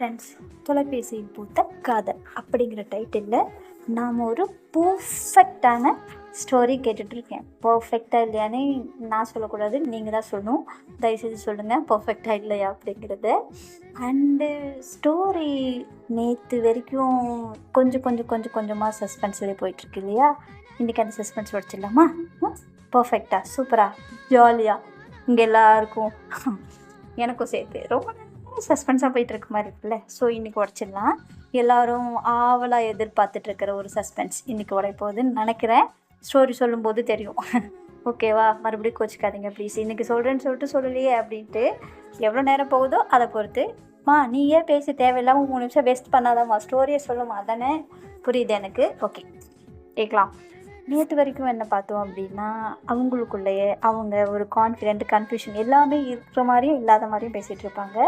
Friends தொலைபேசியில் பூத்த காதல் அப்படிங்கிற டைட்டிலில் நாம் ஒரு பர்ஃபெக்டான ஸ்டோரி கேட்டுட்ருக்கேன் பர்ஃபெக்டாக இல்லையான்னு நான் சொல்லக்கூடாது நீங்கள் தான் சொல்லணும். தயவுசெய்து சொல்லுங்கள் பர்ஃபெக்டாக இல்லையா அப்படிங்கிறது. அண்டு ஸ்டோரி நேற்று வரைக்கும் கொஞ்சம் கொஞ்சம் கொஞ்சம் கொஞ்சமாக சஸ்பென்ஸ்லேயே போயிட்டுருக்கு இல்லையா? இன்றைக்கி அந்த சஸ்பென்ஸ் உடச்சிடலாமா? பர்ஃபெக்டாக சூப்பராக ஜாலியாக இங்கே எல்லாருக்கும் எனக்கும் சேர்த்து. ரொம்ப சஸ்பென்ஸாக போயிட்டு இருக்க மாதிரி இருக்குல்ல? ஸோ இன்றைக்கி உடச்சிடலாம். எல்லாரும் ஆவலாக எதிர்பார்த்துட்டு இருக்கிற ஒரு சஸ்பென்ஸ் இன்றைக்கி உடைய போகுதுன்னு நினைக்கிறேன். ஸ்டோரி சொல்லும்போது தெரியும். ஓகேவா மறுபடியும் கோச்சிக்காதீங்க ப்ளீஸ் இன்றைக்கி சொல்கிறேன்னு சொல்லிட்டு சொல்லலையே அப்படின்ட்டு எவ்வளோ நேரம் போகுதோ அதை பொறுத்து. மா நீ ஏன் பேசி தேவையில்லாமல் மூணு நிமிஷம் வேஸ்ட் பண்ணாதாம்மா. ஸ்டோரியை சொல்லுமா? அதானே புரியுது எனக்கு. ஓகே கேட்கலாம். நேற்று வரைக்கும் என்ன பார்த்தோம் அப்படின்னா அவங்களுக்குள்ளேயே அவங்க ஒரு கான்ஃபிடென்ட் கன்ஃபியூஷன் எல்லாமே இருக்கிற மாதிரியும் இல்லாத மாதிரியும் பேசிகிட்டு இருப்பாங்க.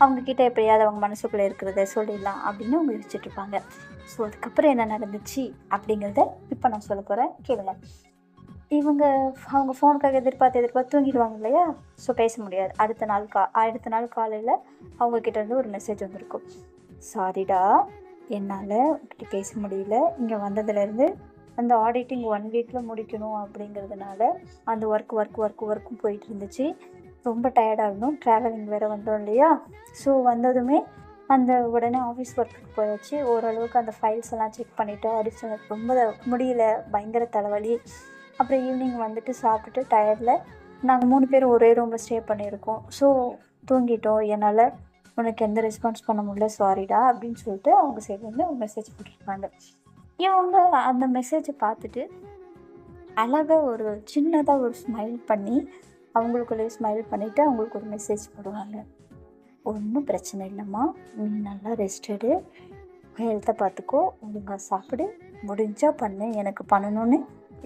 அவங்கக்கிட்ட எப்படியாவது அவங்க மனசுக்குள்ளே இருக்கிறத சொல்லிடலாம் அப்படின்னு அவங்க யோசிச்சுட்டு இருப்பாங்க. ஸோ அதுக்கப்புறம் என்ன நடந்துச்சு அப்படிங்கிறத இப்போ நான் சொல்ல போகிறேன் கேளுங்க. இவங்க அவங்க ஃபோனுக்காக எதிர்பார்த்து எதிர்பார்த்து தூங்கிடுவாங்க இல்லையா? ஸோ பேச முடியாது. அடுத்த நாள் கா அடுத்த நாள் காலையில் அவங்கக்கிட்ட இருந்து ஒரு மெசேஜ் வந்திருக்கும். சாரிடா என்னால் உங்ககிட்ட பேச முடியல. இங்கே வந்ததுலேருந்து அந்த ஆடிட்டிங் ஒன் வீக்கில் முடிக்கணும் அப்படிங்கிறதுனால அந்த ஒர்க் ஒர்க் ஒர்க் ஒர்க்கும் போயிட்டு இருந்துச்சு. ரொம்ப டயர்டாக இருந்தோம். ட்ராவலிங் வேறு வந்தோம் இல்லையா? ஸோ வந்ததுமே அந்த உடனே ஆஃபீஸ் ஒர்க்குக்கு போயாச்சு. ஓரளவுக்கு அந்த ஃபைல்ஸ் எல்லாம் செக் பண்ணிவிட்டு அடிஷனல் ரொம்ப முடியல. பயங்கர தலைவலி. அப்புறம் ஈவினிங் வந்துட்டு சாப்பிட்டுட்டு டயர்டில் நாங்கள் மூணு பேரும் ஒரே ரூமில் ஸ்டே பண்ணியிருக்கோம். ஸோ தூங்கிட்டோம். என்னால் உனக்கு எந்த ரெஸ்பான்ஸ் பண்ண முடியல சாரிடா அப்படின்னு சொல்லிட்டு அவங்க சைட்லேருந்து மெசேஜ் போட்டிருப்பாங்க இவங்க அந்த மெசேஜை பார்த்துட்டு அழகாக ஒரு சின்னதாக ஒரு ஸ்மைல் பண்ணி அவங்களுக்குள்ளே ஸ்மைல் பண்ணிவிட்டு அவங்களுக்கு ஒரு மெசேஜ் போடுவாங்க. ஒன்றும் பிரச்சனை இல்லைம்மா. நீ நல்லா ரெஸ்ட் எடு. ஹெல்த்தை பார்த்துக்கோ ஒழுங்காக சாப்பிடு. முடிஞ்சால் பண்ணு. எனக்கு பண்ணணும்னு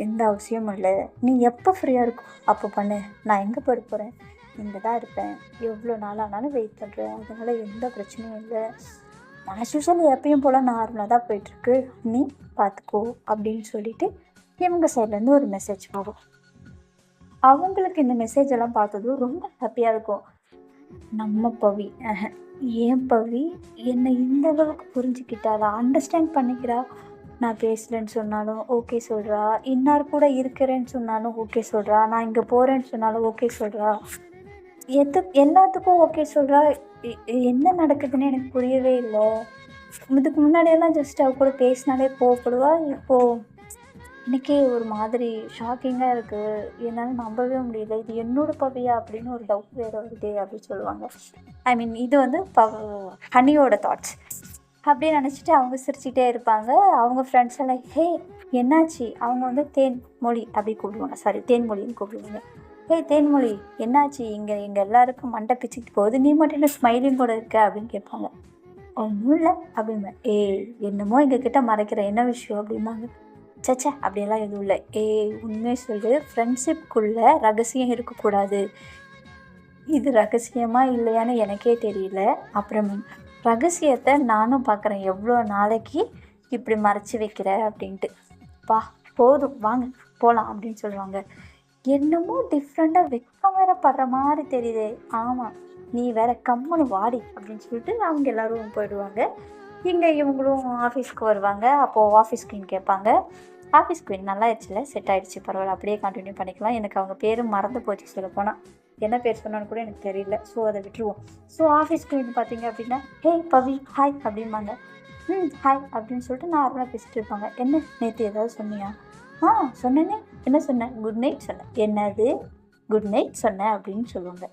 எந்த அவசியமும் இல்லை. நீ எப்போ ஃப்ரீயாக இருக்கும் அப்போ பண்ணு. நான் எங்கே போயிட போகிறேன் இங்கே தான் இருப்பேன். எவ்வளோ நாள் ஆனாலும் வெயிட் பண்ணுறேன் அதனால் எந்த பிரச்சனையும் இல்லை. ஆஸ் யூஸ்வல் எப்பயும் போல் நார்மலாக தான் போயிட்டுருக்கு நீ பார்த்துக்கோ அப்படின்னு சொல்லிவிட்டு இவங்க சைட்லேருந்து ஒரு மெசேஜ் போகும். அவங்களுக்கு இந்த மெசேஜ் எல்லாம் பார்த்ததும் ரொம்ப ஹாப்பியாக இருக்கும். நம்ம பவி ஏன் பவி? என்னை இந்த அளவுக்கு புரிஞ்சுக்கிட்டாளா அண்டர்ஸ்டாண்ட் பண்ணிக்கிறா? நான் பேசலன்னு சொன்னாலும் ஓகே சொல்கிறா இன்னார் கூட இருக்கிறேன்னு சொன்னாலும் ஓகே சொல்கிறா நான் இங்கே போகிறேன்னு சொன்னாலும் ஓகே சொல்கிறா எது எல்லாத்துக்கும் ஓகே சொல்கிறா என்ன நடக்குதுன்னு எனக்கு புரியவே இல்லை. இதுக்கு முன்னாடியெல்லாம் ஜஸ்ட் அவ கூட பேசினாலே போகப்படுவா? இப்போது எனக்கே ஒரு மாதிரி ஷாக்கிங்காக இருக்குது என்னால் நம்பவே முடியல. இது என்னோட பவியா அப்படின்னு ஒரு டவுட் வேறு வருது அப்படின்னு சொல்லுவாங்க. ஐ மீன் இது வந்து பவ ஹனியோட தாட்ஸ் அப்படியே நினச்சிட்டு அவங்க சிரிச்சிட்டே இருப்பாங்க. அவங்க ஃப்ரெண்ட்ஸ் எல்லாம் ஹே என்னாச்சு? அவங்க வந்து தேன் மொழி அப்படி கூப்பிடுவாங்க. சாரி தேன்மொழின்னு கூப்பிடுவாங்க. ஹே தேன்மொழி என்னாச்சு? இங்கே எங்கள் எல்லாருக்கும் மண்டை பிச்சுக்கிட்டு போகுது. நீ மட்டும் என்ன ஸ்மைலிங் கூட இருக்க? அப்படின்னு கேட்பாங்க. ஒன்றும் இல்லை அப்படிம்பேன் ஏய் என்னமோ எங்ககிட்ட மறைக்கிற என்ன விஷயம்? அப்படிம்பாங்க. சச்சா அப்படியெல்லாம் எதுவும் இல்லை. ஏய் உண்மையை சொல்லு ஃப்ரெண்ட்ஷிப்குள்ளே ரகசியம் இருக்கக்கூடாது. இது ரகசியமா இல்லையான்னு எனக்கே தெரியல. அப்புறம் ரகசியத்தை நானும் பார்க்குறேன் எவ்வளோ நாளைக்கு இப்படி மறைச்சி வைக்கிற அப்படின்ட்டு. பா போதும் வாங்க போகலாம் அப்படின்னு சொல்லுவாங்க. என்னமோ டிஃப்ரெண்ட்டாக வெக்கம் வேற படுற மாதிரி தெரியுதே. ஆமாம் நீ வேற கம்முன்னு வாடி அப்படின்னு சொல்லிட்டு அவங்க எல்லாரும் போயிடுவாங்க. இங்கே இவங்களும் ஆஃபீஸ்க்கு வருவாங்க. அப்போது ஆஃபீஸ் குயின் கேட்பாங்க. ஆஃபீஸ் குயின் நல்லா ஆயிடுச்சுல செட் ஆகிடுச்சு பரவாயில்ல அப்படியே கண்டினியூ பண்ணிக்கலாம். எனக்கு அவங்க பேரும் மறந்து போச்சு சொல்ல போனால் என்ன பேர் சொன்னான்னு கூட எனக்கு தெரியல. ஸோ அதை விட்டுருவோம். ஸோ ஆஃபீஸ் குயின் பார்த்தீங்க அப்படின்னா ஹே பவி ஹாய் அப்படிம்பாங்க. ம் ஹாய் அப்படின்னு சொல்லிட்டு நார்மலாக பேசிட்டு இருப்பாங்க. என்ன நேற்று ஏதாவது சொன்னியா? ஆ சொன்னேனே. என்ன சொன்னேன் குட் நைட் சொன்னேன் என்னது? குட் நைட் சொன்னேன் அப்படின்னு சொல்லுவாங்க.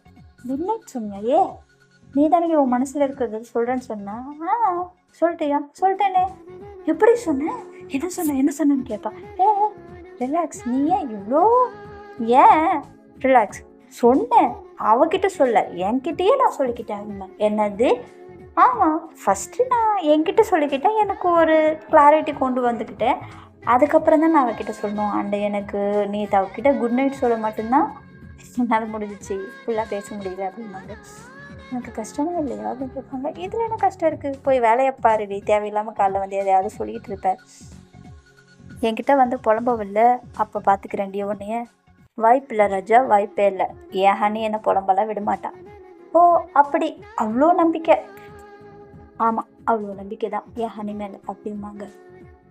குட் நைட் சொன்னியா? ஏ நீ தானே உன் மனசில் இருக்கிறது சொல்கிறேன்னு சொன்னேன் ஆ. சொல்லிட்டியா? சொல்லிட்டேனே. எப்படி சொன்னேன் என்ன சொன்ன? என்ன சொன்னேன்னு கேட்பா ஏ ரிலாக்ஸ் நீ ஏன் இவ்வளோ ஏன் ரிலாக்ஸ் சொன்னேன் அவகிட்ட சொல்ல. என்கிட்டயே நான் சொல்லிக்கிட்டேன். என்னது? ஆமாம் ஃபஸ்ட்டு நான் என்கிட்ட சொல்லிக்கிட்டேன். எனக்கு ஒரு கிளாரிட்டி கொண்டு வந்துக்கிட்டேன். அதுக்கப்புறம் தான் நான் அவகிட்ட சொல்லணும். அண்ட் எனக்கு நீ அவகிட்ட குட் நைட் சொல்ல மட்டும்தான் என்னால் முடிஞ்சிச்சு. ஃபுல்லாக பேச முடியல அப்படின்னாங்க எனக்கு கஷ்டமா இல்லையா? அப்படின்னு கேட்பாங்க. இதில் என்ன கஷ்டம் இருக்குது போய் வேலையை பாருடி. தேவையில்லாமல் காலைல வந்து எதையாவது சொல்லிகிட்டு இருப்பேன். என்கிட்ட வந்து புலம்பவில்ல. அப்போ பார்த்துக்கிறேன்டி உன்னைய. வாய்ப்பில்லை ராஜா வாய்ப்பே இல்லை. என் ஹனி என்ன புலம்பெல்லாம் விடமாட்டான் ஓ அப்படி. அவ்வளோ நம்பிக்கை. ஆமாம் அவ்வளோ நம்பிக்கை தான். என் ஹனி மேலே அப்படிம்பாங்க.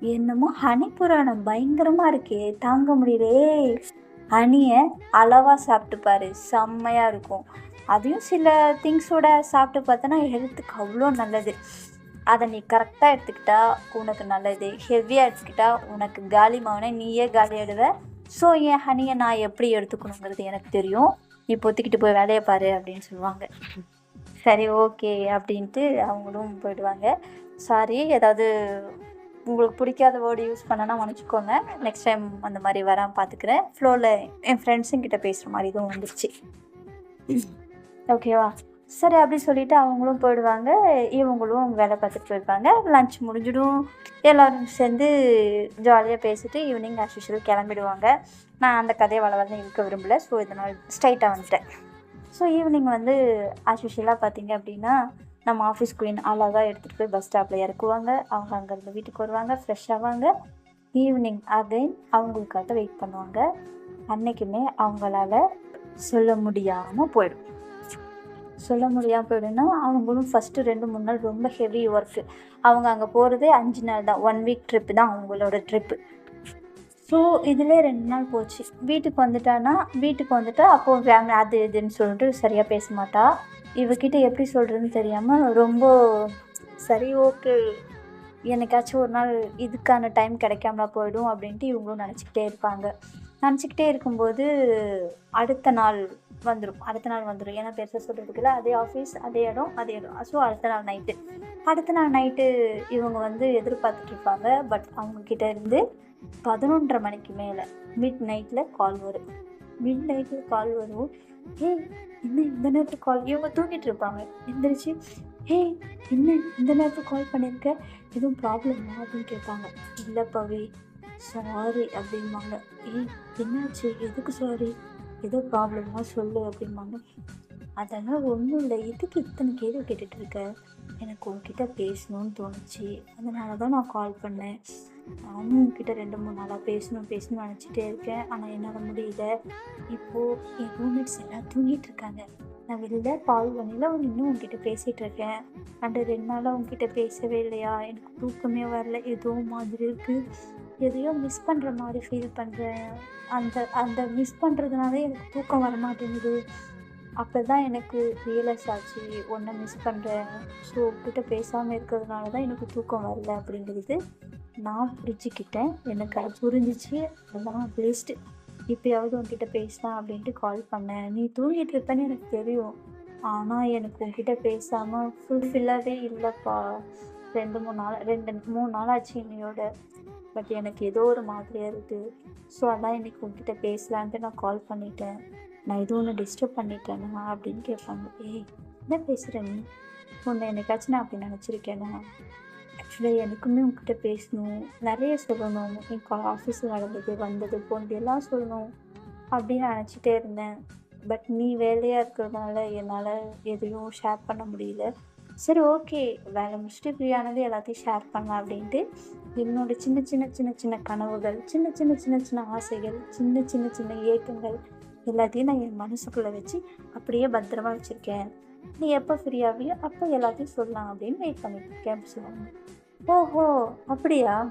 என்னமோ ஹனி புராணம் பயங்கரமாக இருக்கே. தாங்க முடியலே. ஹனியை அளவாக சாப்பிட்டு பாரு. செம்மையாக இருக்கும். அதையும் சில திங்ஸோட சாப்பிட்டு பார்த்தோன்னா ஹெல்த்துக்கு அவ்வளோ நல்லது. அதை நீ கரெக்டாக எடுத்துக்கிட்டா உனக்கு நல்லது. ஹெவியாக எடுத்துக்கிட்டா உனக்கு காலி மாவனை நீயே காலி ஸோ என் ஹனியை நான் எப்படி எடுத்துக்கணுங்கிறது எனக்கு தெரியும். நீ பொத்திக்கிட்டு போய் வேலையை பாரு அப்படின்னு சொல்லுவாங்க. சரி ஓகே அப்படின்ட்டு அவங்களும் போயிடுவாங்க. சாரி ஏதாவது உங்களுக்கு பிடிக்காத வேர்டு யூஸ் பண்ணனா மன்னிச்சுக்கோங்க. நெக்ஸ்ட் டைம் அந்த மாதிரி வராமல் பார்த்துக்கிறேன். ஃப்ளோவில் என் ஃப்ரெண்ட்ஸுங்கிட்ட பேசுகிற மாதிரி இதுவும் வந்துருச்சு. ஓகேவா? சரி அப்படி சொல்லிவிட்டு அவங்களும் போயிடுவாங்க. இவங்களும் வேலை பார்த்துட்டு போயிருப்பாங்க. லஞ்ச் முடிஞ்சிடும். எல்லோரும் சேர்ந்து ஜாலியாக பேசிட்டு ஈவினிங் ஆஸ் யூஷுவல் கிளம்பிடுவாங்க. நான் அந்த கதையை வளவளன்னு இருக்க விரும்பல. ஸோ இதனால் ஸ்ட்ரைட்டாக வந்துட்டேன். ஸோ ஈவினிங் வந்து ஆஸ் யூஷுவலாக பார்த்தீங்க அப்படின்னா நம்ம ஆஃபீஸ் குயின் அழகாக எடுத்துகிட்டு போய் பஸ் ஸ்டாப்பில் இறக்குவாங்க. அவங்க அங்கேருந்து வீட்டுக்கு வருவாங்க. ஃப்ரெஷ் ஆவாங்க. ஈவினிங் அகைன் அவங்களுக்காக வெயிட் பண்ணுவாங்க. அன்னைக்குமே அவங்களால சொல்ல முடியாமல் போயிடும். சொல்ல முடியாமல் போயிடும்னா அவங்களும் ஃபஸ்ட்டு ரெண்டு மூணு நாள் ரொம்ப ஹெவி ஒர்க்கு அவங்க அங்கே போகிறதே அஞ்சு நாள் தான். ஒன் வீக் ட்ரிப்பு தான் அவங்களோட ட்ரிப்பு ஸோ இதிலே ரெண்டு நாள் போச்சு. வீட்டுக்கு வந்துட்டானா வீட்டுக்கு வந்துட்டா அப்போது ஃபேமிலி அது இதுன்னு சொல்லிட்டு சரியாக பேச மாட்டா. இவகிட்ட எப்படி சொல்கிறதுன்னு தெரியாமல் ரொம்ப சரி ஓகே என்னைக்காச்சும் ஒரு நாள் இதுக்கான டைம் கிடைக்காமலா போயிடும் அப்படின்ட்டு இவங்களும் நினச்சிக்கிட்டே இருப்பாங்க. நினச்சிக்கிட்டே இருக்கும்போது அடுத்த நாள் வந்துடும் அடுத்த நாள் வந்துடும் ஏன்னா பெருசாக சொல்கிறதுக்குல அதே ஆஃபீஸ் அதே இடம் அதே இடம். ஸோ அடுத்த நாள் நைட்டு அடுத்த நாள் நைட்டு இவங்க வந்து எதிர்பார்த்துட்ருப்பாங்க. பட் அவங்கக்கிட்ட இருந்து பதினொன்றரை மணிக்கு மேலே மிட் நைட்டில் கால் வரும். மிட் நைட்டில் கால் வரும். ஏய் என்ன இந்த நேரத்தில் கால் இவங்க தூங்கிட்டு இருப்பாங்க. எந்திரிச்சு ஹே என்ன இந்த நேரத்தில் கால் பண்ணியிருக்க எதுவும் ப்ராப்ளமா அப்படின்னு கேட்பாங்க. இல்லை பவி சாரி அப்படிம்பாங்க. ஏய் என்னாச்சு? எதுக்கு சாரி ஏதோ ப்ராப்ளமா சொல்லு அப்படிம்பாங்க. அதெல்லாம் ஒன்றும் இல்லை. எதுக்கு இத்தனை கேள்வி கேட்டுட்டு இருக்க? எனக்கு உங்ககிட்ட பேசணும்னு தோணுச்சு. அதனால தான் நான் கால் பண்ணேன். நானும் உங்ககிட்ட ரெண்டு மூணு நாளாக பேசணும் பேசணும்னு நினச்சிட்டே இருக்கேன். ஆனால் என்னால் முடியல. இப்போது என் ரூம்மேட்ஸ் எல்லாம் தூங்கிட்டு இருக்காங்க. நான் வெளியில் கால் பண்ணியில் அவங்க இன்னும் உங்ககிட்ட பேசிகிட்டு இருக்கேன். அண்டு ரெண்டு நாளாக உங்ககிட்ட பேசவே இல்லையா? எனக்கு தூக்கமே வரல. ஏதோ மாதிரி இருக்குது எதையோ மிஸ் பண்ணுற மாதிரி ஃபீல் பண்ணுறேன் அந்த அந்த மிஸ் பண்ணுறதுனால எனக்கு தூக்கம் வர மாட்டேங்குது. அப்போ தான் எனக்கு ரியலைஸ் ஆச்சு ஒன்றை மிஸ் பண்ணுறேன் ஸோ உங்ககிட்ட பேசாமல் இருக்கிறதுனால தான் எனக்கு தூக்கம் வரல அப்படிங்கிறது நான் புரிஞ்சுக்கிட்டேன். எனக்கு அது புரிஞ்சிச்சு. அதெல்லாம் வேஸ்ட்டு இப்போயாவது உன்கிட்ட பேசலாம் அப்படின்ட்டு கால் பண்ணேன். நீ தூங்கிட்டு இருப்பேன்னு எனக்கு தெரியும். ஆனால் எனக்கு உன்கிட்ட பேசாமல் ஃபுல்ஃபில்லாகவே இல்லைப்பா. ரெண்டு மூணு நாள் ரெண்டு மூணு நாள் ஆச்சு என்னையோட. பட் எனக்கு ஏதோ ஒரு மாதிரியாக இருக்குது ஸோ அதான் இன்னைக்கு உங்ககிட்ட பேசலான்ட்டு நான் கால் பண்ணிட்டேன். நான் எதுவும் ஒன்று டிஸ்டர்ப் பண்ணிட்டேனா அப்படின்னு கேட்பாங்க. ஏய் என்ன பேசுகிற நீ? உன்னை என்னைக்காச்சும் நான் அப்படி நினச்சிருக்கேனா? ஆக்சுவலாக எனக்குமே உங்ககிட்ட பேசணும். நிறைய சொல்லணும். என் ஆஃபீஸில் நடந்தது வந்தது போனது எல்லாம் சொல்லணும் அப்படின்னு நினச்சிட்டே இருந்தேன். பட் நீ வேலையாக இருக்கிறதுனால என்னால் எதையும் ஷேர் பண்ண முடியல. சரி ஓகே. வேலை முடிச்சுட்டு ஃப்ரீயானது எல்லாத்தையும் ஷேர் பண்ணலாம் அப்படின்ட்டு என்னோட சின்ன சின்ன சின்ன சின்ன கனவுகள் சின்ன சின்ன சின்ன சின்ன ஆசைகள் சின்ன சின்ன சின்ன ஏக்கங்கள் எல்லாத்தையும் நான் என் மனசுக்குள்ளே வச்சு அப்படியே பத்திரமா வச்சுருக்கேன். நீ எப்போ ஃப்ரீயாவியோ அப்போ எல்லாத்தையும் சொல்லலாம் அப்படின்னு வெயிட் பண்ணிட்டு இருக்கேன் அப்படி சொல்லுவாங்க. ஓஹோ அப்படியா?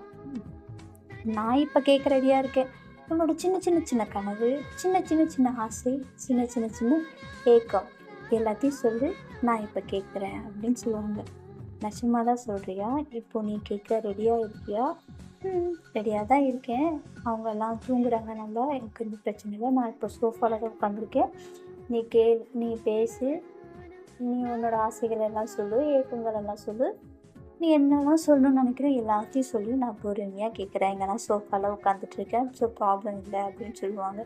நான் இப்போ கேட்க ரெடியாக இருக்கேன். உன்னோட சின்ன சின்ன சின்ன கனவு சின்ன சின்ன சின்ன ஆசை சின்ன சின்ன சின்ன ஏக்கம் எல்லாத்தையும் சொல்லு நான் இப்போ கேட்குறேன் அப்படின்னு சொல்லுவாங்க. நிஜமாக தான் சொல்கிறியா இப்போ நீ கேட்க ரெடியாக இருக்கியா? ம் ரெடியாக தான் இருக்கேன். அவங்க எல்லாம் தூங்குறாங்க. நல்லா எனக்கு எந்த பிரச்சனை இல்லை. நான் இப்போ சோஃபாவில் தான் உட்காந்துருக்கேன் நீ கே நீ பேசு. நீ உன்னோட ஆசைகள் எல்லாம் சொல்லு ஏக்கங்கள் எல்லாம் சொல்லு. நீ என்னெல்லாம் சொல்லணும்னு நினைக்கிறேன் எல்லாத்தையும் சொல்லி. நான் பொறுமையாக கேட்குறேன் இங்கே நான் சோஃபாவில் உட்காந்துட்ருக்கேன் ஸோ ப்ராப்ளம் இல்லை அப்படின்னு சொல்லுவாங்க.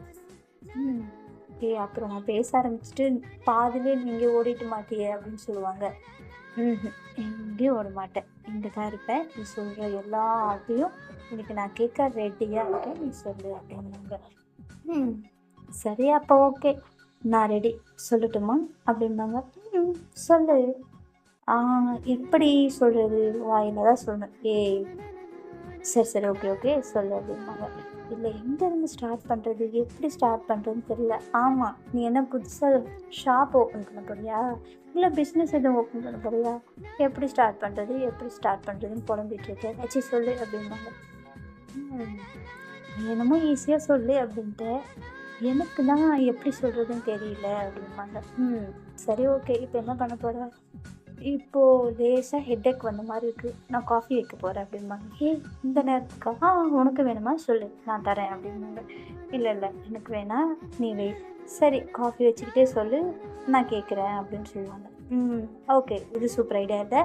ஓகே அப்புறம் நான் பேச ஆரம்பிச்சுட்டு பாதிலே நீங்கள் ஓடிட்டு மாட்டியே அப்படின்னு சொல்லுவாங்க. ம் எங்கேயும் ஓட மாட்டேன். இங்கே தான் இருப்பேன். நீ சொல்கிற எல்லாத்தையும் இன்னைக்கு நான் கேட்க ரெடியாக இருக்கேன். நீ சொல்லு அப்படின்னாங்க. ம். சரி அப்போ ஓகே. நான் ரெடி சொல்லட்டுமா? அப்படின்னாங்க. ம் சொல்லு. எப்படி சொல்கிறது வாயில தான் சொல்லணும் ஏய். சரி சரி. Okay okay. சொல்லு அப்படின்னாங்க. இல்லை எங்கேருந்து ஸ்டார்ட் பண்ணுறது எப்படி ஸ்டார்ட் பண்ணுறதுன்னு தெரியல. ஆமாம் நீ என்ன புதுசாக ஷாப் ஓப்பன் பண்ண போறியா? இல்லை பிஸ்னஸ் எதுவும் ஓப்பன் பண்ண போறியா? எப்படி ஸ்டார்ட் பண்ணுறது எப்படி ஸ்டார்ட் பண்ணுறதுன்னு புலம்பிட்டு இருக்கேன் சொல்லு அப்படின்னாங்க நீ என்னமோ ஈஸியாக சொல்லு அப்படின்ட்டு. எனக்கு தான் எப்படி சொல்கிறதுன்னு தெரியல அப்படிம்பாங்க. ம் சரி ஓகே இப்போ என்ன பண்ண போகிற இப்போது லேசாக ஹெட்டேக் வந்த மாதிரி இருக்குது நான் காஃபி வைக்க போகிறேன் அப்படிம்பாங்க. ஏ இந்த நேரத்துக்கா? ஆ உனக்கு வேணுமா? சொல்லு. நான் தரேன் அப்படிம்பாங்க. இல்லை இல்லை. எனக்கு வேணாம் நீ வை. சரி காஃபி வச்சுக்கிட்டே சொல்லு. நான் கேட்குறேன் அப்படின்னு சொல்லுவாங்க. ம் ஓகே இது சூப்பர் ஐடியா இல்லை.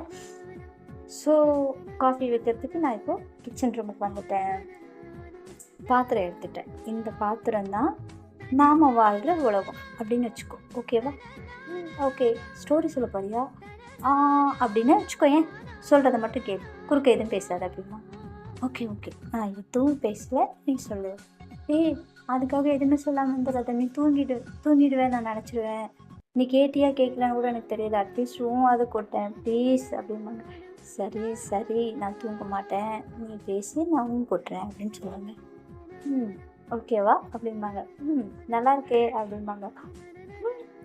ஸோ காஃபி வைக்கிறதுக்கு நான் இப்போது கிச்சன் ரூமுக்கு வந்துட்டேன். பாத்திரம் எடுத்துட்டேன். இந்த பாத்திரம் தான் நாம் வாழ்கிற உலகம் அப்படின்னு வச்சுக்கோ. ஓகேவா ஓகே ஸ்டோரி சொல்ல போறியா? அப்படின்னு வச்சுக்கோ ஏன்? சொல்கிறத மட்டும் கேள். குறுக்க எதுவும் பேசாத அப்படிமா ஓகே ஓகே. நான் எதுவும் பேசலை நீ சொல்லு. ஏய் அதுக்காக எதுவுமே சொல்லாமல் இருந்துடாத நீ தூங்கிடு தூங்கிடுவேன் நான் நினச்சிடுவேன் நீ கேட்டியா கேட்கலான்னு கூட எனக்கு தெரியல அட்லீஸ்ட் ரூம் அதை கொட்டேன். ப்ளீஸ் அப்படிம்பாங்க. சரி சரி நான் தூங்க மாட்டேன். நீ பேசி நான் ஊன் கொட்டுறேன் அப்படின்னு சொல்லுவாங்க. ம் ஓகேவா? அப்படிம்பாங்க. ம் நல்லா இருக்கே அப்படிம்பாங்க.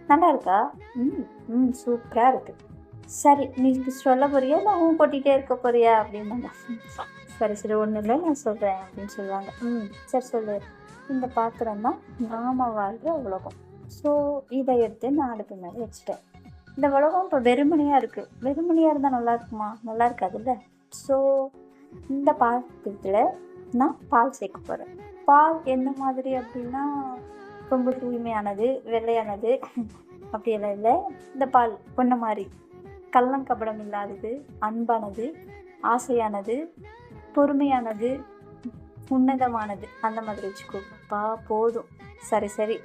நல்லா இருக்கா? ம் ம் சூப்பராக இருக்குது சரி நீ சொல்ல போறியா? இல்லை ஊன் கொட்டிகிட்டே இருக்க போறியா? அப்படிம்பாங்க சரி சரி ஒன்றும் இல்லை நான் சொல்கிறேன் அப்படின்னு சொல்லுவாங்க. ம் சரி சொல்லு. இந்த பாத்திரம் தான் நாம வாழ்கிற உலகம். ஸோ இதை எடுத்து நான் அடுப்பு மேலே வச்சுட்டேன். இந்த உலகம் இப்போ வெறுமனையாக இருக்குது வெறுமனையாக இருந்தால் நல்லா இருக்குமா? நல்லா இருக்காதுல்ல? ஸோ இந்த பாத்திரத்தில் நான் பால் சேர்க்க போகிறேன் பால் எந்த மாதிரி அப்படின்னா ரொம்ப தூய்மையானது வெள்ளையானது அப்படியெல்லாம் இல்லை. இந்த பால் பொண்ணை மாதிரி. கள்ளங்கபடம் இல்லாதது அன்பானது ஆசையானது பொறுமையானது உன்னதமானது. அந்த மாதிரி வச்சுக்கோப்பா போதும். சரி சரி.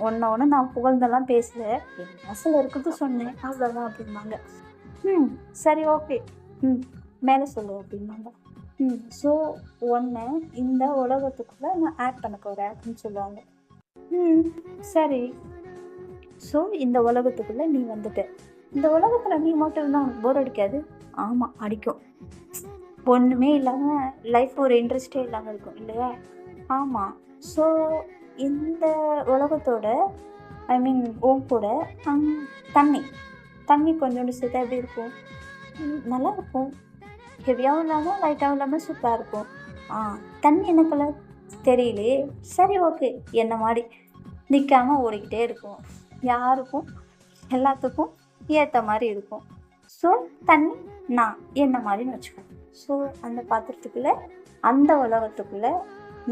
ஒன்று ஒன்று நான் புகழ்ந்தெல்லாம் பேசல. என் மனசில் இருக்கிறது சொன்னேன். அவ்வளோதான் அப்படிம்பாங்க. ம் சரி ஓகே. ம் மேலே சொல்லு அப்படிம்பாங்க. ம் ஸோ ஒன்று இந்த உலகத்துக்குள்ளே நான் ஆட் பண்ண போகிறேன் அப்படின்னு சொல்லுவாங்க. ம் சரி. ஸோ இந்த உலகத்துக்குள்ளே நீ வந்துட்ட. இந்த உலகத்தில் நீ மட்டும் இருந்தால் உனக்கு போர் அடிக்காது. ஆமாம் அடிக்கும். ஒன்றுமே இல்லாமல் லைஃப் ஒரு இன்ட்ரெஸ்டே இல்லாமல் இருக்கும் இல்லையா? ஆமாம் ஸோ இந்த உலகத்தோட ஐ மீன் ஓம் கூட அங் தண்ணி. தண்ணி கொஞ்சோண்டு சேர்த்தா எப்படி இருக்கும்? நல்லா இருக்கும். ஹெவியாகவும் இல்லாமல் லைட்டாகவும் இல்லாமல் சூப்பராக இருக்கும். ஆ தண்ணி என்ன கலர் தெரியலையே சரி ஓகே என்ன மாதிரி? நிற்காமல் ஓடிக்கிட்டே இருக்கும். யாருக்கும்? எல்லாத்துக்கும் ஏற்ற மாதிரி இருக்கும். ஸோ தண்ணி நான் என்ன மாதிரின்னு வச்சுக்கோ ஸோ அந்த பாத்திரத்துக்குள்ளே அந்த உலகத்துக்குள்ளே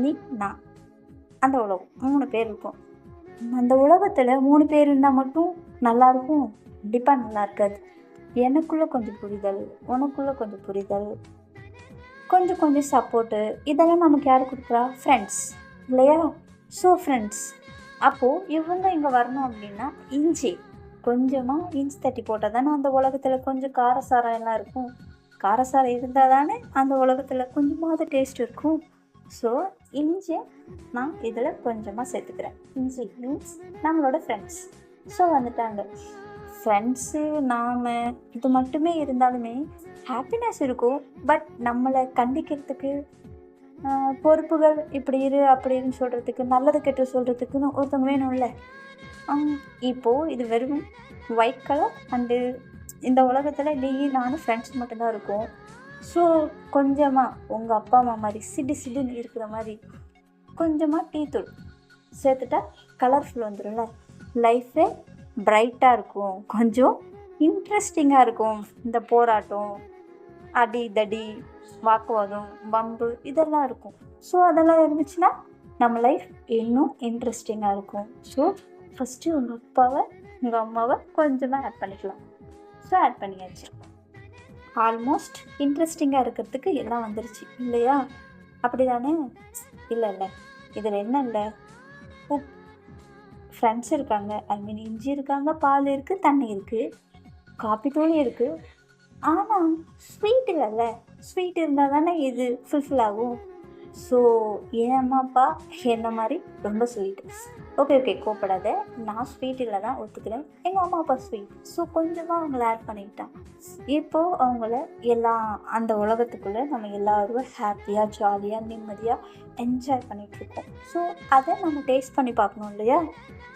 நீ நான் அந்த உலகம் மூணு பேர் இருக்கும். அந்த உலகத்தில் மூணு பேர் இருந்தால் மட்டும் நல்லாயிருக்கும் கண்டிப்பாக நல்லா இருக்காது. எனக்குள்ளே கொஞ்சம் புரிதல் உனக்குள்ளே கொஞ்சம் புரிதல் கொஞ்சம் கொஞ்சம் சப்போர்ட்டு இதெல்லாம் நமக்கு யார் கொடுக்குறா? ஃப்ரெண்ட்ஸ் இல்லையா? ஸோ ஃப்ரெண்ட்ஸ் அப்போது இவங்க இங்கே வரணும் அப்படின்னா இஞ்சி கொஞ்சமாக இஞ்சி தட்டி போட்டால் தானே அந்த உலகத்தில் கொஞ்சம் காரசாரம் எல்லாம் இருக்கும். காரசாரம் இருந்தால் தானே அந்த உலகத்தில் கொஞ்சமாவது டேஸ்ட் இருக்கும். ஸோ இஞ்சி நான் இதில் கொஞ்சமாக சேர்த்துக்கிறேன். இஞ்சி மீன்ஸ் நம்மளோட ஃப்ரெண்ட்ஸ் ஸோ வந்துட்டாங்க. ஃப்ரெண்ட்ஸு நாம் இது மட்டுமே இருந்தாலுமே ஹாப்பினஸ் இருக்கும். பட் நம்மளை கண்டிக்கிறதுக்கு பொறுப்புகள் இப்படி இரு அப்படின்னு சொல்கிறதுக்கு நல்லது கெட்டு சொல்கிறதுக்குன்னு ஒருத்தவங்க வேணும்ல? இப்போது இது வெறும் ஒயிட் கலர் அண்டு இந்த உலகத்தில் நீ நானும் ஃப்ரெண்ட்ஸ் மட்டும்தான் இருக்கும். ஸோ கொஞ்சமாக உங்கள் அப்பா அம்மா மாதிரி சிடு சிடுன்னு இருக்கிற மாதிரி கொஞ்சமாக டீ தூள் சேர்த்துட்டா கலர்ஃபுல் வந்துடும்ல லைஃபே பிரைட்டாக இருக்கும். கொஞ்சம் இன்ட்ரெஸ்டிங்காக இருக்கும். இந்த போராட்டம் அடி தடி வாக்குவாதம் பம்பு இதெல்லாம் இருக்கும். ஸோ அதெல்லாம் இருந்துச்சுன்னா நம்ம லைஃப் இன்னும் இன்ட்ரெஸ்டிங்காக இருக்கும். ஸோ ஃபஸ்ட்டு உங்கள் அப்பாவை உங்கள் அம்மாவை கொஞ்சமாக ஆட் பண்ணிக்கலாம். ஸோ ஆட் பண்ணியாச்சு. ஆல்மோஸ்ட் இன்ட்ரெஸ்டிங்காக இருக்கிறதுக்கு எல்லாம் வந்துருச்சு இல்லையா? அப்படி தானே இல்லை இல்லை. இதில் என்ன இல்லை? உப் ஃப்ரெண்ட்ஸ் இருக்காங்க. ஐ மீன் இஞ்சி இருக்காங்க பால் இருக்குது தண்ணி இருக்குது காப்பி தூள் இருக்குது ஆனால் ஸ்வீட் இல்லைல்ல ஸ்வீட் இருந்தால் தானே இது ஃபுல்ஃபில் ஆகும். ஸோ என் அம்மா அப்பா என்ன மாதிரி ரொம்ப ஸ்வீட் ஓகே ஓகே கோப்படாத. நான் ஸ்வீட் இல்லை தான் ஒத்துக்கிறேன். எங்கள் அம்மா அப்பா ஸ்வீட் ஸோ கொஞ்சமாக அவங்கள ஆட் பண்ணிக்கிட்டான். இப்போது அவங்கள எல்லா அந்த உலகத்துக்குள்ளே நம்ம எல்லாரும் ஹாப்பியாக ஜாலியாக நிம்மதியாக என்ஜாய் பண்ணிகிட்ருக்கோம் ஸோ அதை நம்ம டேஸ்ட் பண்ணி பார்க்கணும் இல்லையா?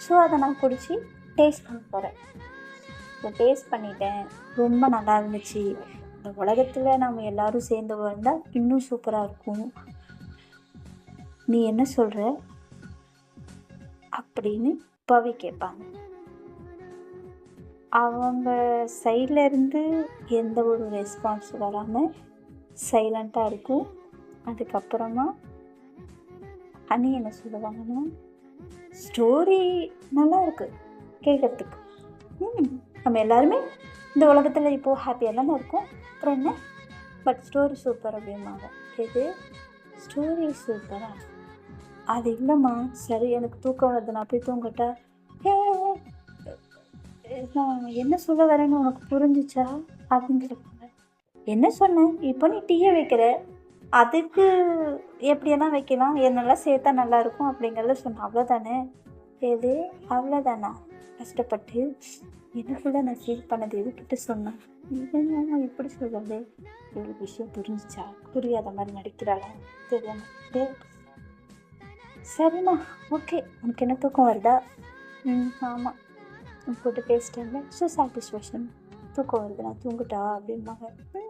ஸோ அதை நான் குடித்து டேஸ்ட் பண்ண போகிறேன் ஸோ டேஸ்ட் பண்ணிட்டேன். ரொம்ப நல்லா இருந்துச்சு. இந்த உலகத்தில் நம்ம எல்லாரும் சேர்ந்து வந்தால் இன்னும் சூப்பராக இருக்கும். நீ என்ன சொல்கிற அப்படின்னு பவி கேட்பாங்க. அவங்க சைட்லேருந்து எந்த ஒரு ரெஸ்பான்ஸ் வராமல் சைலண்ட்டாக இருக்கும். அதுக்கப்புறமா அனி என்ன சொல்லுவாங்கன்னா ஸ்டோரி நல்லா இருக்குது கேட்கறதுக்கு. ம் நம்ம எல்லாருமே இந்த உலகத்தில் இப்போது ஹாப்பியாக தானே இருக்கும். அப்புறம் என்ன? பட் ஸ்டோரி சூப்பர் அப்படிம்பாங்க. இது ஸ்டோரி சூப்பரா அது இல்லைம்மா. சரி எனக்கு தூக்கம் வருது. நான் போய் தூங்கட்டா? ஏ நான் என்ன சொல்ல வரேன்னு உனக்கு புரிஞ்சிச்சா? அப்படின்னு கேட்பாங்க என்ன சொன்னேன் இப்போ நீ டீயை வைக்கிற? அதுக்கு எப்படியெல்லாம் வைக்கலாம்? என்னெல்லாம் சேர்த்தா நல்லாயிருக்கும் அப்படிங்கிறத சொன்னேன் அவ்வளோதானே எது? அவ்வளோதானா கஷ்டப்பட்டு எனக்குள்ள நான் ஃபீல் பண்ணது? எதுக்கிட்ட சொன்னேன் என்னம்மா இப்படி சொல்கிறது இவ்வளோ விஷயம் புரிஞ்சுச்சா? புரியாத மாதிரி நடிக்கிறாளா? தெரியாமல் டே சரிம்மா ஓகே. உனக்கு என்ன தூக்கம் வருதா? ம் ஆமாம் போட்டு பேசிட்டேன் ஸோ சாட்டிஸ்ஃபேக்ஷன் தூக்கம் வருது நான் தூங்கிட்டா? அப்படிம்பாங்க.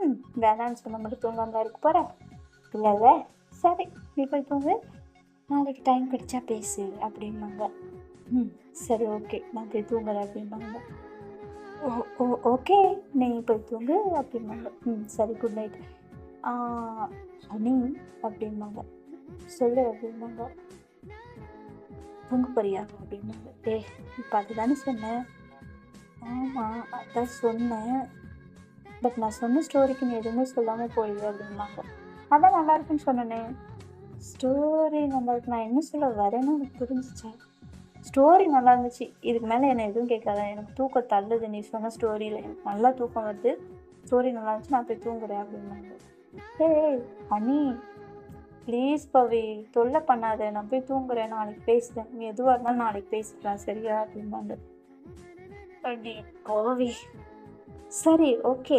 ம் வேணான்னு சொன்ன மட்டும் தூங்காம இருக்க போகிறேன் இல்லைல்ல சரி நீ போய் தூங்கு. நாளைக்கு டைம் கிடைச்சா பேசு அப்படிம்பாங்க. ம் சரி ஓகே. நான் போய் தூங்குறேன் அப்படிம்பாங்க. Oh oh okay. நீ போய் தூங்கு அப்படிம்பாங்க. ம் சரி குட் நைட் அனி அப்படிம்பாங்க. சொல்லு அப்படிம்பாங்க. தூங்க போறியா? அப்படின்னாங்க டே இப்போ அதுதானே சொன்னேன். ஆமாம் அதான் சொன்னேன். பட் நான் சொன்ன ஸ்டோரிக்கு நீ எதுவுமே சொல்லாமல் போயிடு அப்படின்னாங்க. அதான் நல்லா இருக்குன்னு சொன்னனே. ஸ்டோரி நம்மளுக்கு நான் என்ன சொல்ல வரேன்னு எனக்கு புரிஞ்சிச்சா? ஸ்டோரி நல்லா இருந்துச்சு. இதுக்கு மேலே என்னை எதுவும் கேட்காத. எனக்கு தூக்கம் தள்ளுது. நீ சொன்ன ஸ்டோரியில் எனக்கு நல்லா தூக்கம் வருது. ஸ்டோரி நல்லா இருந்துச்சு. நான் போய் தூங்குறேன் அப்படின்னாங்க. ஏய் அனி. ப்ளீஸ் பவி தொல்லை பண்ணாத நான் போய் தூங்குறேன் நாளைக்கு பேசுகிறேன் நீ எதுவாக இருந்தாலும் நாளைக்கு பேசிக்கலாம் சரியா? அப்படிம்பாங்க. அப்படி பவி. சரி okay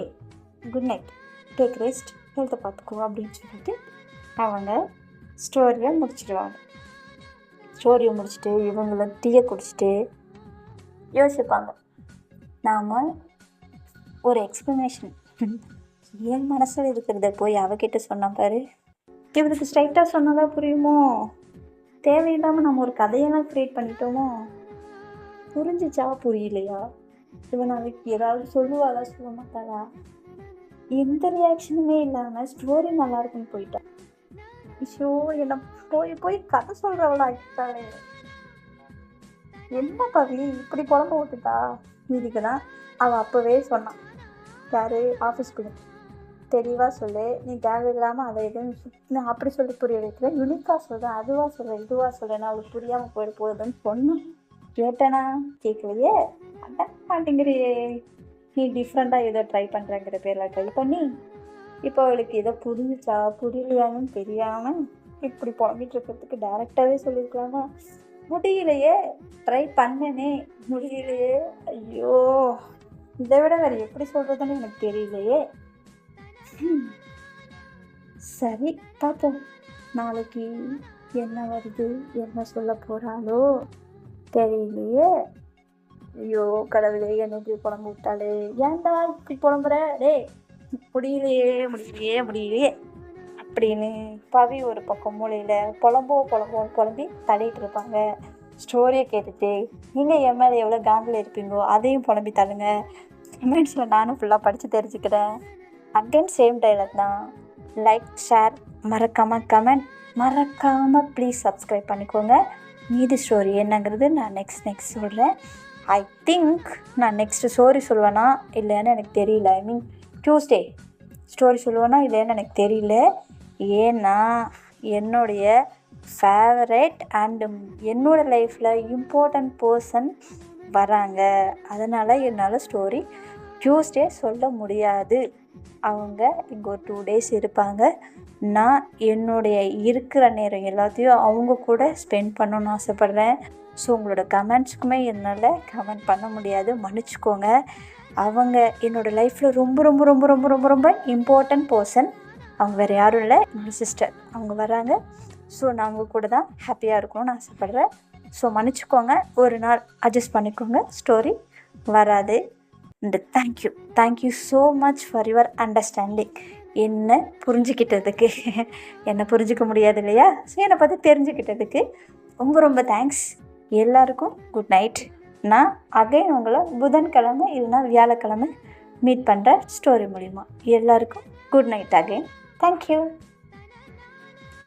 good night take rest ஹெல்த்தை பார்த்துக்கோ அப்படின்னு சொல்லிட்டு அவங்க ஸ்டோரியை முடிச்சிடுவாங்க. ஸ்டோரியை முடிச்சுட்டு இவங்கள டீயை குடிச்சிட்டு யோசிப்பாங்க. நாம் ஒரு எக்ஸ்ப்ளனேஷன் என் மனசில் இருக்கிறத போய் அவகிட்ட சொன்ன பாரு. இவருக்கு ஸ்ட்ரைட்டாக சொன்னதா புரியுமோ? தேவையில்லாமல் நம்ம ஒரு கதையெல்லாம் க்ரியேட் பண்ணிட்டோமோ? புரிஞ்சிச்சா? புரியலையா? இவன் நாளைக்கு ஏதாவது சொல்லுவாளா சொல்ல மாட்டாளா? எந்த ரியாக்ஷனுமே இல்லாமல் ஸ்டோரி நல்லா இருக்குன்னு போயிட்டான். ஐயோ என்ன போய் போய் கதை சொல்கிறவளா ஆக்கிட்டாளே. என்ன பவி இப்படி புலம்ப விட்டுட்டா இதுக்கு தான். அவள் அப்போவே சொன்னான். யாரு? ஆஃபீஸ்க்குள்ள தெளிவாக சொல்லு. நீ தேவையில்லாமல் அதை எதுவும் நான் அப்படி சொல்லி புரிய வைக்கிறேன் யுனிக்காக சொல்கிறேன் அதுவாக சொல்கிறேன் இதுவாக சொல்கிறேன் அவளுக்கு புரியாமல் போயிட போகுதுன்னு சொன்னோம் கேட்டேனா? கேட்கலையே அதான் மாட்டேங்கிறியே நீ டிஃப்ரெண்ட்டாக ஏதோ ட்ரை பண்ணுறேங்கிற பேரில் ட்ரை பண்ணி இப்போ அவளுக்கு ஏதோ புரிஞ்சிச்சா? புரியலையான்னு தெரியாமல் இப்படி புலம்பிட்டு இருக்கிறதுக்கு டேரெக்டாகவே சொல்லியிருக்கலாமா முடியலையே. ட்ரை பண்ணனே. முடியலையே. ஐயோ. இதை விட வேறு எப்படி சொல்கிறதுன்னு எனக்கு தெரியலையே. சரி பார்ப்போம் நாளைக்கு என்ன வருது என்ன சொல்ல போகிறாளோ தெரியலையே. ஐயோ கடவுளே என்ன இப்படி புலம்பு விட்டாளே. ஏன்டா இப்படி புலம்புற? டேய் முடியலையே முடியலையே முடியலையே. அப்படின்னு பவி ஒரு பக்கம் மூலையில் புலம்போ புலம்போ புலம்பி தள்ளிட்டு இருப்பாங்க. ஸ்டோரியை கேட்டுட்டு நீங்கள் என் மேலே எவ்வளோ காண்டில் இருப்பீங்களோ அதையும் புலம்பி தள்ளுங்க. கமெண்ட்ஸில் நானும் ஃபுல்லாக படித்து தெரிஞ்சுக்கிறேன். அகைன் சேம் டைலாக் தான். லைக் ஷேர் மறக்காமல் கமெண்ட் மறக்காமல் ப்ளீஸ் சப்ஸ்கிரைப் பண்ணிக்கோங்க. மீதி ஸ்டோரி என்னங்கிறது நான் நெக்ஸ்ட் நெக்ஸ்ட் சொல்கிறேன் ஐ திங்க் நான் நெக்ஸ்ட் ஸ்டோரி சொல்லுவேன்னா இல்லைன்னு எனக்கு தெரியல. ஐ மீன் டியூஸ்டே ஸ்டோரி சொல்லுவேன்னா இல்லைன்னு எனக்கு தெரியல. ஏன்னா என்னுடைய ஃபேவரட் அண்டு என்னோட லைஃப்பில் இம்பார்ட்டண்ட் பர்சன் வராங்க. அதனால் என்னால் ஸ்டோரி டியூஸ்டே சொல்ல முடியாது. அவங்க இங்கே ஒரு டூ டேஸ் இருப்பாங்க. நான் என்னுடைய இருக்கிற நேரம் எல்லாத்தையும் அவங்க கூட ஸ்பெண்ட் பண்ணணும்னு ஆசைப்பட்றேன். ஸோ உங்களோட கமெண்ட்ஸ்க்குமே என்னால் கமெண்ட் பண்ண முடியாது. மன்னிச்சுக்கோங்க. அவங்க என்னோடய லைஃப்பில் ரொம்ப ரொம்ப ரொம்ப ரொம்ப ரொம்ப ரொம்ப இம்பார்ட்டன்ட் பர்சன் அவங்க வேறு யாரும் இல்லை. என்னோடய சிஸ்டர் அவங்க வராங்க. ஸோ நான் அவங்க கூட தான் ஹாப்பியாக இருக்கணும்னு ஆசைப்பட்றேன். ஸோ மன்னிச்சுக்கோங்க. ஒரு நாள் அட்ஜஸ்ட் பண்ணிக்கோங்க. ஸ்டோரி வராது. And thank you thank you so much for your understanding என்ன புரிஞ்சுக்கிட்டதுக்கு. என்னை புரிஞ்சிக்க முடியாது இல்லையா? ஸோ என்னை பற்றி தெரிஞ்சுக்கிட்டதுக்கு ரொம்ப ரொம்ப தேங்க்ஸ் எல்லாருக்கும் குட் நைட் நான் அகைன் உங்களை புதன்கிழமை இல்லைனா வியாழக்கிழமை மீட் பண்ணுற ஸ்டோரி மூலிமா எல்லாருக்கும் குட் நைட் அகைன் தேங்க்யூ